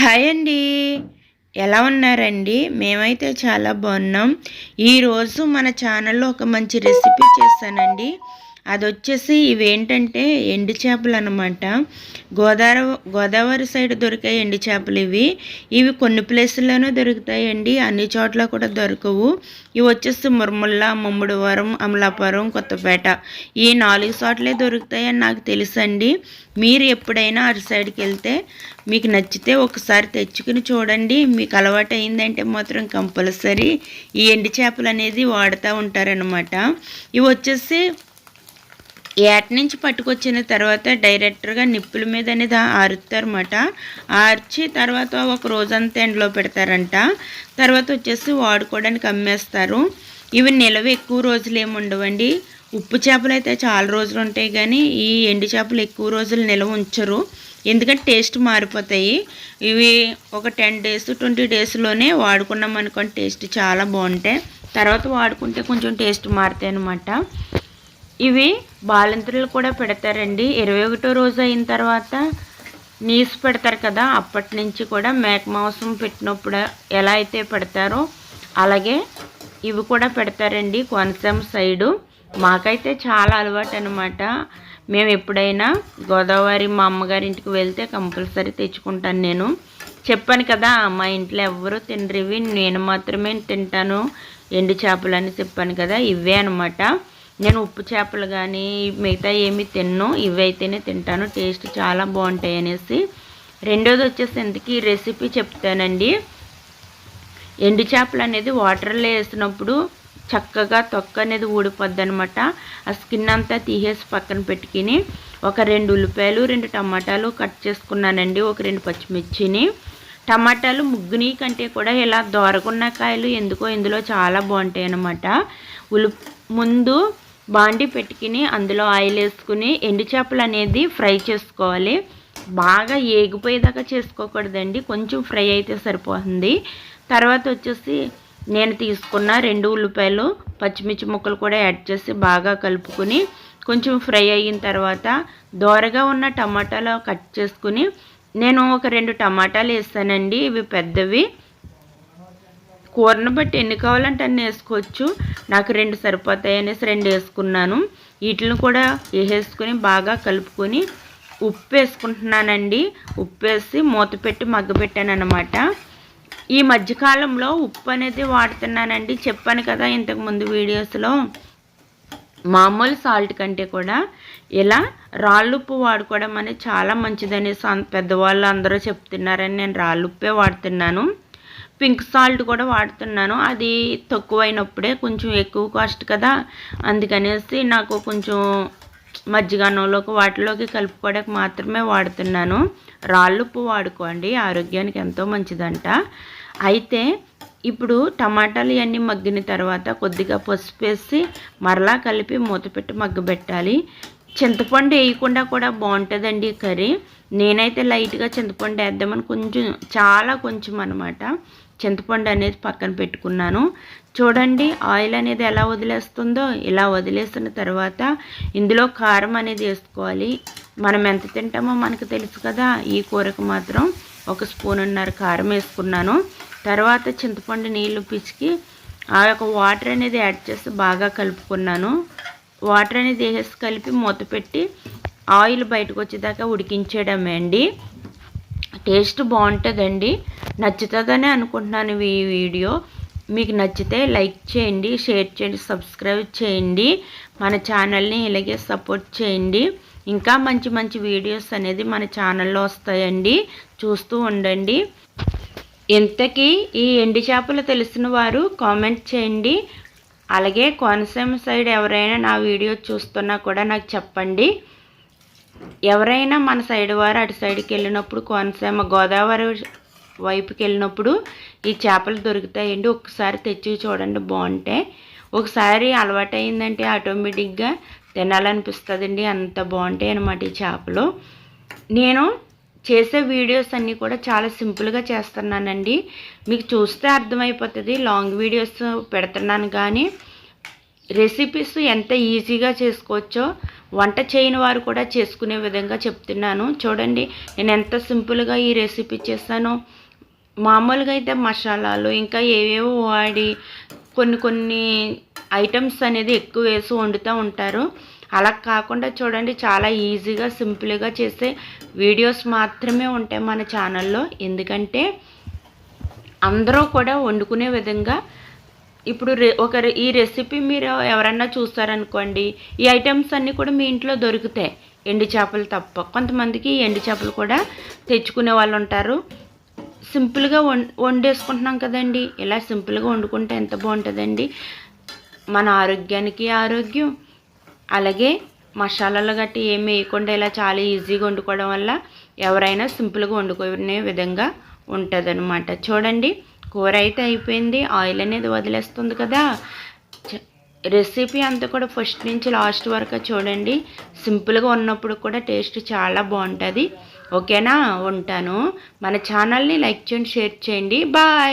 Hi అండి. ఎలా ఉన్నారండి? మేమైతే చాలా బాగున్నాం. ఈరోజు మన ఛానల్లో ఒక మంచి రెసిపీ చేస్తానండి. అది వచ్చేసి ఇవేంటంటే ఎండు చేపలు అనమాట గోదావరి గోదావరి సైడ్ దొరికే ఎండు చేపలు ఇవి ఇవి కొన్ని ప్లేసుల్లోనే దొరుకుతాయండి. అన్ని చోట్ల కూడా దొరకవు. ఇవి వచ్చేసి మురముల్ల ముమ్మడివరం అమలాపురం కొత్తపేట. ఈ నాలుగు చోట్లే దొరుకుతాయని నాకు తెలుసండి. మీరు ఎప్పుడైనా అటు సైడ్కి వెళ్తే మీకు నచ్చితే ఒకసారి తెచ్చుకుని చూడండి. మీకు అలవాటు అయిందంటే మాత్రం కంపల్సరీ ఈ ఎండు చేపలు అనేది వాడుతూ ఉంటారనమాట ఇవి వచ్చేసి ఏట నుంచి పట్టుకొచ్చిన తర్వాత డైరెక్టర్గా నిప్పుల మీద అనేది ఆరుతారన్నమాట. ఆర్చి తర్వాత ఒక రోజంతా ఎండలో పెడతారంట. తర్వాత వచ్చేసి వాడుకోవడానికి అమ్మేస్తారు. ఇవి నిలవ ఎక్కువ రోజులు ఏమి ఉండవండి. ఉప్పు చేపలు అయితే చాలా రోజులు ఉంటాయి కానీ ఈ ఎండు చేపలు ఎక్కువ రోజులు నిలవ ఉంచరు. ఎందుకంటే టేస్ట్ మారిపోతాయి. ఇవి ఒక టెన్ డేస్ ట్వంటీ డేస్లోనే వాడుకున్నాం అనుకోండి టేస్ట్ చాలా బాగుంటాయి. తర్వాత వాడుకుంటే కొంచెం టేస్ట్ మారుతాయి అనమాట ఇవి బాలింతలు కూడా పెడతారండి. ఇరవై ఒకటో రోజు అయిన తర్వాత నీసు పెడతారు కదా అప్పటి నుంచి కూడా మేక మాంసం పెట్టినప్పుడు ఎలా అయితే పెడతారో అలాగే ఇవి కూడా పెడతారండి కోనసీమ సైడు. మాకైతే చాలా అలవాటు అనమాట మేము ఎప్పుడైనా గోదావరి మా అమ్మగారి ఇంటికి వెళ్తే కంపల్సరీ తెచ్చుకుంటాను నేను. చెప్పాను కదా మా ఇంట్లో ఎవరు తినరివి నేను మాత్రమే తింటాను. ఎండు చేపలు అని చెప్పాను కదా ఇవే అనమాట నేను ఉప్పు చేపలు కానీ మిగతా ఏమి తిన్ను. ఇవైతేనే తింటాను. టేస్ట్ చాలా బాగుంటాయి అనేసి. రెండోది వచ్చేసి ఎందుకు ఈ రెసిపీ చెప్తానండి. ఎండు చేపలు అనేది వాటర్లో వేసినప్పుడు చక్కగా తొక్క అనేది ఊడిపోద్ది అనమాట ఆ స్కిన్ అంతా తీసేసి పక్కన పెట్టుకుని ఒక రెండు ఉల్లిపాయలు రెండు టమాటాలు కట్ చేసుకున్నానండి. ఒక రెండు పచ్చిమిర్చిని. టమాటాలు ముగ్గుని కంటే కూడా ఇలా దోరకున్న కాయలు ఎందుకో ఇందులో చాలా బాగుంటాయి అన్నమాట ఉల్లి ముందు బాండి పెట్టుకుని అందులో ఆయిల్ వేసుకుని ఎండు చేపలు అనేది ఫ్రై చేసుకోవాలి. బాగా ఏగిపోయేదాకా చేసుకోకూడదండి. కొంచెం ఫ్రై అయితే సరిపోతుంది. తర్వాత వచ్చేసి నేను తీసుకున్న రెండు ఉల్లిపాయలు పచ్చిమిర్చి ముక్కలు కూడా యాడ్ చేసి బాగా కలుపుకొని కొంచెం ఫ్రై అయిన తర్వాత దోరగా ఉన్న టమాటాలు కట్ చేసుకుని నేను ఒక రెండు టమాటాలు వేస్తానండి ఇవి పెద్దవి. కూరను బట్టి ఎన్ని కావాలంటే అన్ని వేసుకోవచ్చు. నాకు రెండు సరిపోతాయి అనేసి రెండు వేసుకున్నాను. వీటిని కూడా వేసేసుకొని బాగా కలుపుకొని ఉప్పు వేసుకుంటున్నానండి. ఉప్పు వేసి మూత పెట్టి మగ్గపెట్టాను అనమాట ఈ మధ్యకాలంలో ఉప్పు అనేది వాడుతున్నానండి. చెప్పాను కదా ఇంతకుముందు వీడియోస్లో. మామూలు సాల్ట్ కంటే కూడా ఇలా రాళ్ళుప్పు వాడుకోవడం అనేది చాలా మంచిదనేసి పెద్దవాళ్ళు అందరూ చెప్తున్నారని నేను రాళ్ళుప్పే వాడుతున్నాను. పింక్ సాల్ట్ కూడా వాడుతున్నాను. అది తక్కువైనప్పుడే కొంచెం ఎక్కువ కాస్ట్ కదా. అందుకనేసి నాకు కొంచెం మజ్జిగన్నంలోకి వాటిలోకి కలుపుకోవడానికి మాత్రమే వాడుతున్నాను. రాళ్ళుప్పు వాడుకోండి ఆరోగ్యానికి ఎంతో మంచిదంట. అయితే ఇప్పుడు టమాటాలు ఇవన్నీ మగ్గిన తర్వాత కొద్దిగా పసుపు వేసి మరలా కలిపి మూత పెట్టి మగ్గబెట్టాలి. చింతపండు వేయకుండా కూడా బాగుంటుందండి కర్రీ. నేనైతే లైట్గా చింతపండు వేద్దామని కొంచెం చాలా కొంచెం అనమాట చింతపండు అనేది పక్కన పెట్టుకున్నాను. చూడండి ఆయిల్ అనేది ఎలా వదిలేస్తుందో ఇలా వదిలేసిన తర్వాత ఇందులో కారం అనేది వేసుకోవాలి. మనం ఎంత తింటామో మనకు తెలుసు కదా ఈ కూరకు మాత్రం ఒక స్పూన్ ఉన్నర కారం వేసుకున్నాను. తర్వాత చింతపండు నీళ్ళు పిచ్చికి ఆ యొక్క వాటర్ అనేది యాడ్ చేసి బాగా కలుపుకున్నాను. వాటర్ అనేది వేసి కలిపి మూత పెట్టి ఆయిల్ బయటకు వచ్చేదాకా ఉడికించేయడమే అండి టేస్ట్ బాగుంటుందండి. నచ్చుతుందని అనుకుంటున్నాను ఈ వీడియో. మీకు నచ్చితే లైక్ చేయండి షేర్ చేయండి సబ్స్క్రైబ్ చేయండి. మన ఛానల్ని ఇలాగే సపోర్ట్ చేయండి. ఇంకా మంచి మంచి వీడియోస్ అనేది మన ఛానల్లో వస్తాయండి. చూస్తూ ఉండండి. ఇంతకీ ఈ ఎండి చేపలు తెలిసిన వారు కామెంట్ చేయండి. అలాగే కోనసీమ సైడ్ ఎవరైనా నా వీడియో చూస్తున్నా కూడా నాకు చెప్పండి. ఎవరైనా మన సైడ్ వారు అటు సైడ్కి వెళ్ళినప్పుడు కోనసీమ గోదావరి వైపుకి వెళ్ళినప్పుడు ఈ చేపలు దొరుకుతాయండి. ఒకసారి తెచ్చి చూడండి బాగుంటాయి ఒకసారి అలవాటు అయిందంటే ఆటోమేటిక్గా తినాలనిపిస్తుందండి. అంత బాగుంటాయి అనమాట ఈ చేపలు. నేను చేసే వీడియోస్ అన్నీ కూడా చాలా సింపుల్గా చేస్తున్నానండి. మీకు చూస్తే అర్థమైపోతుంది. లాంగ్ వీడియోస్ పెడుతున్నాను కానీ రెసిపీస్ ఎంత ఈజీగా చేసుకోవచ్చో వంట చేయని వారు కూడా చేసుకునే విధంగా చెప్తున్నాను. చూడండి నేను ఎంత సింపుల్గా ఈ రెసిపీ చేస్తానో మామూలుగా అయితే మసాలాలు ఇంకా ఏవేవో వాడి కొన్ని కొన్ని ఐటమ్స్ అనేది ఎక్కువ వేసి వండుతూ ఉంటారు. అలా కాకుండా చూడండి చాలా ఈజీగా సింపుల్గా చేసే వీడియోస్ మాత్రమే ఉంటాయి మన ఛానల్లో. ఎందుకంటే అందరూ కూడా వండుకునే విధంగా ఇప్పుడు రె ఒక ఈ రెసిపీ మీరు ఎవరన్నా చూస్తారనుకోండి ఈ ఐటమ్స్ అన్నీ కూడా మీ ఇంట్లో దొరుకుతాయి. ఎండు చేపలు తప్ప. కొంతమందికి ఎండు చేపలు కూడా తెచ్చుకునే వాళ్ళు ఉంటారు. సింపుల్గా వం వండేసుకుంటున్నాం కదండి. ఇలా సింపుల్గా వండుకుంటే ఎంత బాగుంటుందండి? మన ఆరోగ్యానికి ఆరోగ్యం. అలాగే మసాలాలు గట్టి ఏమి వేయకుండా ఇలా చాలా ఈజీగా వండుకోవడం వల్ల ఎవరైనా సింపుల్గా వండుకునే విధంగా ఉంటుంది చూడండి. కూర అయితే అయిపోయింది. ఆయిల్ అనేది వదిలేస్తుంది కదా. రెసిపీ అంతా కూడా ఫస్ట్ నుంచి లాస్ట్ వరకు చూడండి. సింపుల్గా ఉన్నప్పుడు కూడా టేస్ట్ చాలా బాగుంటుంది. ఓకేనా? ఉంటాను. మన ఛానల్ని లైక్ చేయండి షేర్ చేయండి. బాయ్!